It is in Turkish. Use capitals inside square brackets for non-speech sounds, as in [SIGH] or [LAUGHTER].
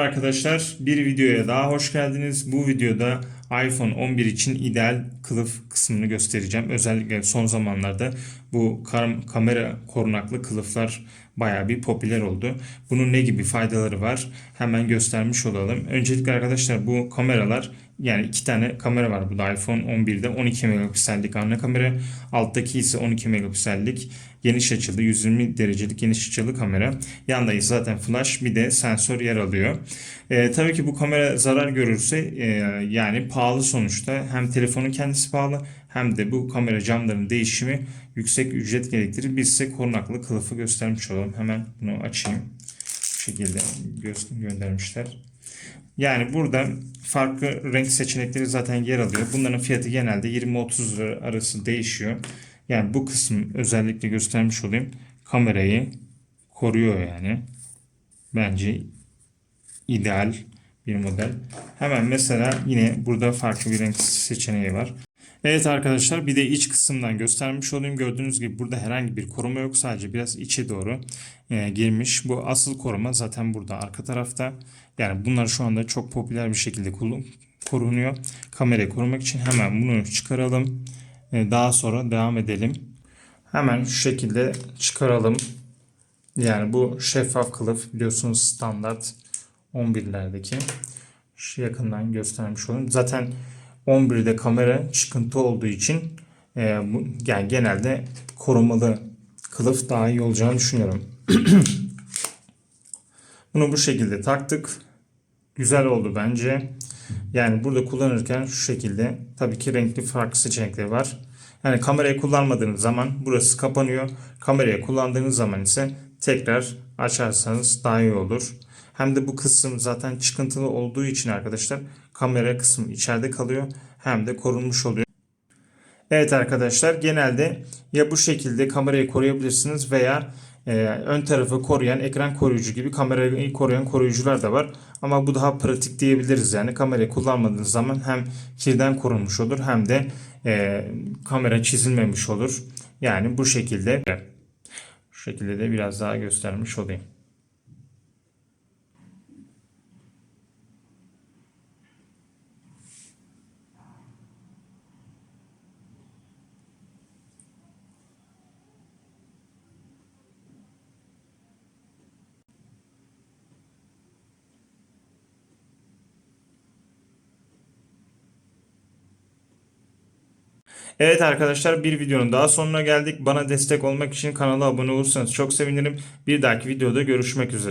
arkadaşlar, bir videoya daha hoş geldiniz. Bu videoda iPhone 11 için ideal kılıf kısmını göstereceğim. Özellikle son zamanlarda bu kam- kamera korunaklı kılıflar bayağı bir popüler oldu. Bunun ne gibi faydaları var? Hemen göstermiş olalım. Öncelikle arkadaşlar bu kameralar yani iki tane kamera var burada iPhone 11'de 12 megapiksellik ana kamera. Alttaki ise 12 megapiksellik geniş açılı 120 derecelik geniş açılı kamera. Yanda ise zaten flash bir de sensör yer alıyor. Ee, tabii ki bu kamera zarar görürse e, yani pahalı sonuçta. Hem telefonun kendisi pahalı hem de bu kamera camlarının değişimi yüksek ücret gerektirir. Biz size korunaklı kılıfı göstermiş olalım. Hemen bunu açayım. Bu şekilde gö- göndermişler. Yani burada farklı renk seçenekleri zaten yer alıyor. Bunların fiyatı genelde 20-30 lira arası değişiyor. Yani bu kısım özellikle göstermiş olayım. Kamerayı koruyor yani. Bence ideal bir model. Hemen mesela yine burada farklı bir renk seçeneği var. Evet arkadaşlar bir de iç kısımdan göstermiş olayım. Gördüğünüz gibi burada herhangi bir koruma yok. Sadece biraz içe doğru e, girmiş. Bu asıl koruma zaten burada arka tarafta. Yani bunlar şu anda çok popüler bir şekilde korunuyor. Kamerayı korumak için hemen bunu çıkaralım. E, daha sonra devam edelim. Hemen şu şekilde çıkaralım. Yani bu şeffaf kılıf biliyorsunuz standart 11'lerdeki. Şu yakından göstermiş olayım. Zaten 11'de kamera çıkıntı olduğu için e, bu, yani genelde korumalı kılıf daha iyi olacağını düşünüyorum. [CLEARS THROAT] Bunu bu şekilde taktık. Güzel oldu bence. Yani burada kullanırken şu şekilde tabii ki renkli farklı seçenekleri var. Yani kamerayı kullanmadığınız zaman burası kapanıyor. Kamerayı kullandığınız zaman ise tekrar açarsanız daha iyi olur. Hem de bu kısım zaten çıkıntılı olduğu için arkadaşlar kamera kısmı içeride kalıyor hem de korunmuş oluyor. Evet arkadaşlar genelde ya bu şekilde kamerayı koruyabilirsiniz veya e, ön tarafı koruyan ekran koruyucu gibi kamerayı koruyan koruyucular da var. Ama bu daha pratik diyebiliriz yani kamerayı kullanmadığınız zaman hem kirden korunmuş olur hem de e, kamera çizilmemiş olur. Yani bu şekilde şu şekilde de biraz daha göstermiş olayım. Evet arkadaşlar bir videonun daha sonuna geldik. Bana destek olmak için kanala abone olursanız çok sevinirim. Bir dahaki videoda görüşmek üzere.